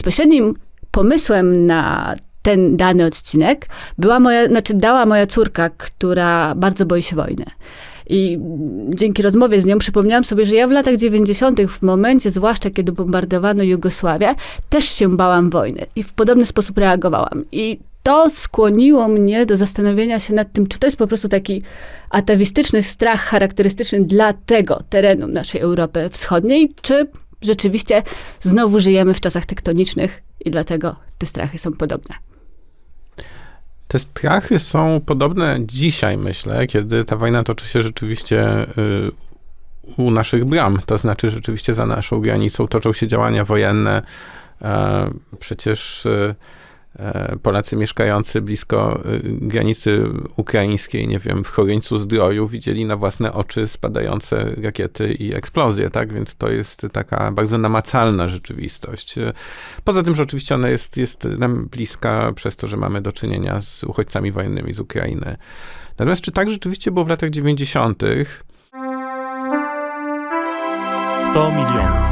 bezpośrednim pomysłem na ten dany odcinek była moja, znaczy dała moja córka, która bardzo boi się wojny. I dzięki rozmowie z nią przypomniałam sobie, że ja w latach 90., w momencie, zwłaszcza kiedy bombardowano Jugosławię, też się bałam wojny i w podobny sposób reagowałam. I to skłoniło mnie do zastanowienia się nad tym, czy to jest po prostu taki atawistyczny strach charakterystyczny dla tego terenu naszej Europy Wschodniej, czy rzeczywiście znowu żyjemy w czasach tektonicznych i dlatego te strachy są podobne. Te strachy są podobne dzisiaj, myślę, kiedy ta wojna toczy się rzeczywiście y, u naszych bram. To znaczy, rzeczywiście za naszą granicą toczą się działania wojenne. E, przecież y, Polacy mieszkający blisko y, granicy ukraińskiej, nie wiem, w Choryńcu Zdroju, widzieli na własne oczy spadające rakiety i eksplozje, tak? Więc to jest taka bardzo namacalna rzeczywistość. E, Poza tym, że oczywiście ona jest, jest nam bliska przez to, że mamy do czynienia z uchodźcami wojennymi z Ukrainy. Natomiast czy tak rzeczywiście było w latach 90., 100 milionów.